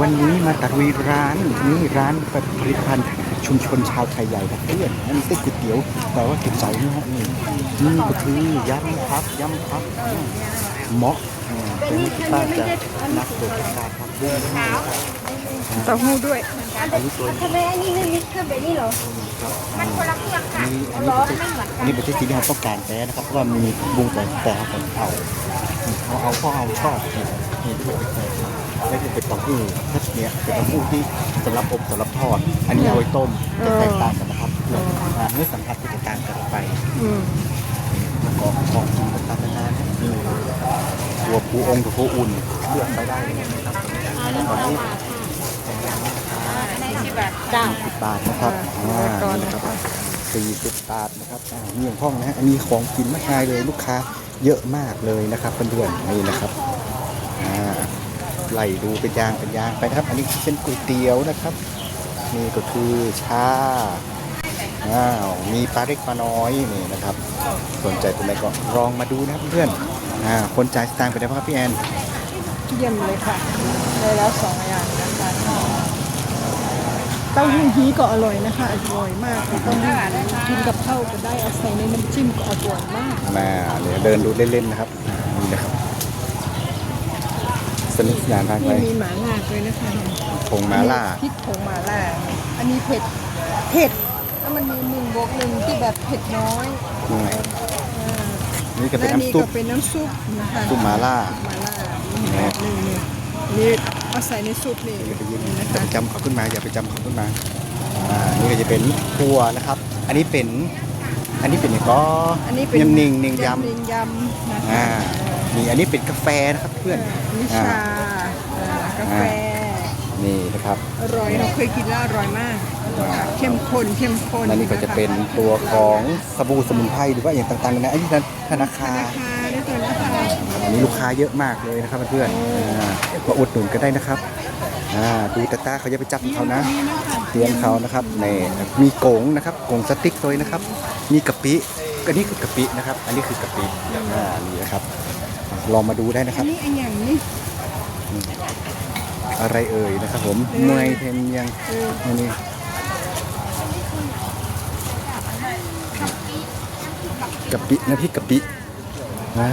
วันนี้มาตะลุยร้านนี่ร้านผลิตภัณฑ์ชุมชนชาวไทยใหญ่ครับเพื่อนนั่นเส้นก๋วยเตี๋ยวแต่ว่าติดใจนี่ฮะนี่นี่ก็คือยำครับยำครับอืมเหมาะอ่าเป็นที่ป้าจะนักโดดกระดาษครับบุ้งนะครับเต้าหู้ด้วยอันนี้ตัวทำไมอันนี้ไม่มิกซ์แบบนี้เหรอครับมันคนละเครื่องค่ะนี่อันนี้ร้อนเป็นไม่เหมือนกันอันนี้เป็นที่ที่เราต้องการแท้นะครับเพราะว่ามีบุ้งแต่แต่เขาคนเอาเอาเอาพ่อเอาชอบนี่นี่ที่มันเป็น แท้แล้วจะเป็นเต้าหู้ถ้าเนี่ยเป็นเต้าหู้ที่สำหรับอบสำหรับทอด อันนี้เอาไว้ต้มจะแตกต่างกันนะครับเรื่องอ่าเนื้อสัมผัสที่แตกต่างกันออกไปอืมแล้วก็ของกินต่างๆนานาเนี่ยนี่ตัวปูองค์ตัวปูอุ่นเลือกไปได้เลยนะครับตอนนี้เก้าสิบบาทนะครับอ่าอ่าก่อนนี่นะนะครับสี่สิบบาทนะครับอ่านี่อย่างห้องนะฮะอันนี้ของกินมากมายเลยลูกค้าเยอะมากเลยนะครับเพื่อนๆนี่นะครับอ่า ไล่ดูเป็นยางเป็นยางไปนะครับ อันนี้เป็นก๋วยเตี๋ยวนะครับนี่ก็คือชาอ้าวมีปลาเล็กปลาน้อยนี่นะครับ สนใจตรงไหนก็ลองมาดูนะครับเพื่อนๆอ่าคนจ่ายสตางค์ไปได้ไหมครับพี่แอนเยี่ยมเลยค่ะได้แล้วสองอย่างนะคะเต้าหู้ฮี้ก็อร่อยนะคะอร่อยมากเต้าหู้กินกับข้าวก็ได้เอาใส่ในน้ำจิ้มก็อร่อยมากมาเดี๋ยวเดินดูเล่นๆนะครับอ่านี่นะครับ สนุกสนานมากเลนี่ยมีหมาล่าด้วยนะคะผงมาล่าพริกผงหมาล่า อันนี้เผ็ด เผ็ด แล้วมันมีหนึ่งบวกหนึ่งที่แบบเผ็ดน้อยอืมอ่านี่ก็เป็นและนี่น้ำซุปก็เป็นน้ำซุปนะคะซุปหมาล่า หมาล่านี่แบบหนึ่งนี่นี่เอาใส่ในซุปนี่นี่ก็จะยิ้มนี่นะอย่าคะ ไปจำเขาขึ้นมาอย่าไปจำเขาขึ้นมาอ่านี่ก็จะเป็นครัวนะครับ อันนี้เป็น อันนี้เป็นอย่างก็อันนี้เป็นยำหนิงหนิงยหนิงยำนะำคะอ่า นี่อันนี้เป็นกาแฟนะครับเพื่อนนิอ่าชาอ่ากาแฟ นี่นะครับอร่อยเราเคยกินแล้วอร่อยมากเข้มข้นเข้มข้นและนี่ก็จะเป็นตัวของสบู่สมุนไพรหรือว่าอย่างต่างๆนะอันนี้ธนาคารราคาได้ตัวนะคะอันนี้ลูกค้าเยอะมากเลยนะครับเพื่อนๆอ่ามาอุดหนุนกันได้นะครับอ่าดูตาตาเขาจะไปจับของเขานะนี่นะคะเตรียมเขานะครับนี่มีโกงนะครับโกงสติ๊กด้วยนะครับ มีกะปิ อันนี้คือกะปินะครับ อันนี้คือกะปิอ่านี่นะครับ ลองมาดูได้นะคอัรับนนี้อันอย่างนี้อะไรเอ่ยนะครับ ผมเออเมยเทมยังเอออันนี้กะปินะพี่กะปิอ่า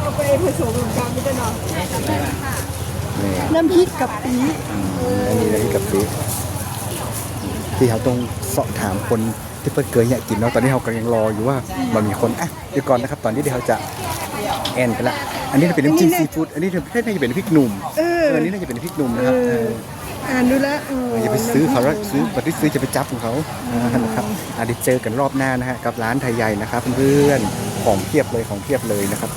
เอาไปผสมกันไม่ได้หรอนี่ น้ำพริกกะปิอืมอันนี้นะพี่กะปิที่เขาต้องสอบถามคนที่เพิ่นเคยอยากกินเนาะตอนนี้เขากำลังรออยู่ว่ามันมีคนอะเดี๋ยวก่อนนะครับ ตอนนี้เดี๋ยวเขาจะแอนกันละอันนี้จะเป็นน้ำจิ้มซีฟู้ดอันนี้น่าจะเป็นพริกหนุ่มเออเอออันนี้น่าจะเป็นพริกหนุ่มนะครับเอเออออ่านดูแลวเอออย่าไปซื้อเขาแล้วซื้อปฏิซื้อจะไปจับของเขาอ่านะครับอาจจะเจอกันรอบหน้านะฮะกับร้านไทยใหญ่นะครับเพื่อนๆของเพียบเลยของเพียบเลยนะครับ